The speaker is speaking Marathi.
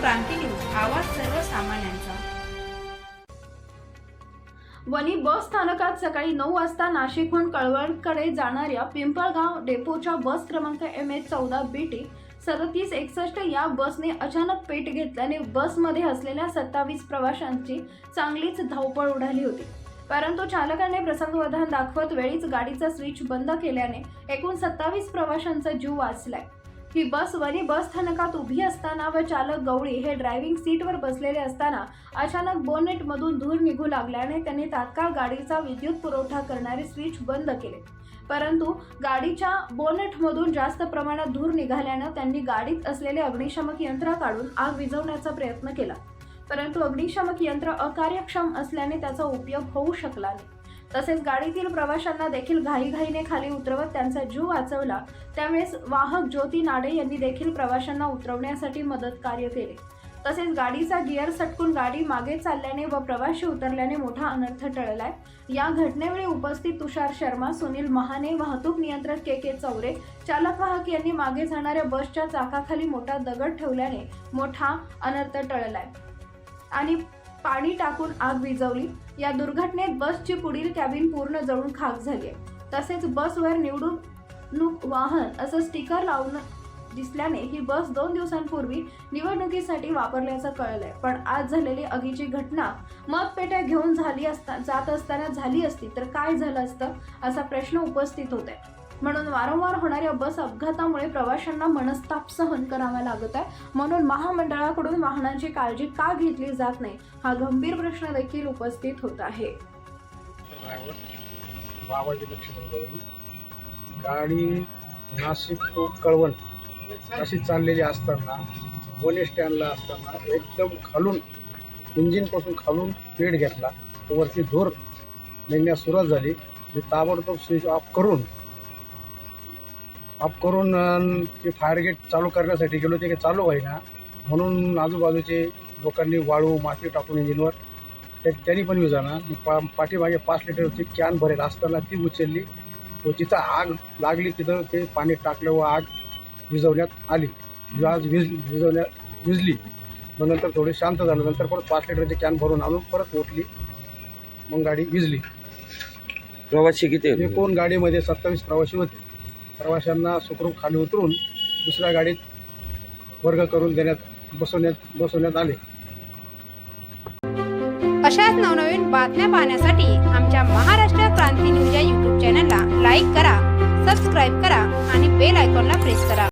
क्रांती न्यूज आवाज सर्वसामान्यांचा. वणी बस स्थानकात सकाळी नऊ वाजता नाशिकहून कळवणकडे जाणाऱ्या पिंपळगाव डेपोच्या बस क्रमांक एम एच चौदा बी टी सदतीस एकसष्ट या बसने अचानक पेट घेतल्याने बसमध्ये असलेल्या सत्तावीस प्रवाशांची चांगलीच धावपळ उडाली होती. परंतु चालकाने प्रसंगवधान दाखवत वेळीच गाडीचा स्विच बंद केल्याने एकूण सत्तावीस प्रवाशांचा जीव वाचलाय. ही बस वणी बस स्थानकात उभी असताना व चालक गवळी हे ड्रायव्हिंग सीटवर बसलेले असताना अचानक बोनेटमधून धूर निघू लागल्याने त्यांनी तात्काळ गाडीचा विद्युत पुरवठा करणारे स्विच बंद केले. परंतु गाडीच्या बोनेटमधून जास्त प्रमाणात धूर निघाल्यानं त्यांनी गाडीत असलेले अग्निशमक यंत्र काढून आग विझवण्याचा प्रयत्न केला. परंतु अग्निशमक यंत्र अकार्यक्षम असल्याने त्याचा उपयोग होऊ शकला नाही. तसेच गाडीतील प्रवाशांना देखील घाईघाईने खाली उतरवत त्यांचा जीव वाचवला. त्यावेळेस वाहक ज्योती नाडे यांनी देखील प्रवाशांना उतरवण्यासाठी मदत कार्य केले. तसेच गाडीचा गिअर सटकून गाडी मागे चालल्याने व प्रवाशी उतरल्याने मोठा अनर्थ टळलाय. या घटनेवेळी उपस्थित तुषार शर्मा सुनील महाने वाहतूक नियंत्रक के के चौरे चालक वाहक यांनी मागे जाणाऱ्या बसच्या चाकाखाली मोठा दगड ठेवल्याने मोठा अनर्थ टळलाय. आणि पाणी टाकून आग विझवली. या दुर्घटनेत बसची पुढील कॅबिन पूर्ण जळून खाक झाली आहे. तसेच बसवर निवडणूक वाहन असं स्टिकर लावून दिसल्याने ही बस दोन दिवसांपूर्वी निवडणुकीसाठी वापरल्याचं कळलंय. पण आज झालेली आगीची घटना मतपेट्या घेऊन झाली असता जात असताना झाली असती तर काय झालं असतं असा प्रश्न उपस्थित होत आहे म्हणून वारंवार होणाऱ्या बस अपघातामुळे प्रवाशांना मनस्ताप सहन करावा लागत आहे. म्हणून महामंडळाकडून वाहनांची काळजी का घेतली जात नाही हा गंभीर प्रश्न देखील उपस्थित होत आहे. गाडी नाशिक टू कळवण अशी चाललेली असताना बोले स्टँडला असताना एकदम खालून इंजिनपासून खालून पेट घेतला. तो वरती धूर निघण्यास सुरुवात झाली. मी ताबडतोब स्विच ऑफ करून ऑफ करून ते फायर गेट चालू करण्यासाठी गेलो ते काही चालू होईना म्हणून आजूबाजूचे लोकांनी वाळू माती टाकून इंजिनवर त्या त्यांनी पण विजाना पा पाठीमागे पाच लिटरची कॅन भरेल. असताना ती उचलली. व जिथं आग लागली तिथं ते पाणी टाकलं व आग विझवण्यात आली. जी आज विज विझवण्यात विजली मग नंतर थोडी शांत झालं. नंतर परत पाच लिटरची कॅन भरून आणून परत ओटली मग गाडी विजली प्रवासी किती? एकूण गाडीमध्ये सत्तावीस प्रवासी होते. प्रवाशांना सुखरूप खाली उतरून दुसऱ्या गाडीत वर्ग करून देण्यात बसवण्यात बसवण्यात आले. अशाच नवनवीन बातम्या पाहण्यासाठी आमच्या महाराष्ट्र क्रांती न्यूज या यूट्यूब चॅनलला लाईक करा सबस्क्राईब करा आणि बेल आयकॉनला प्रेस करा.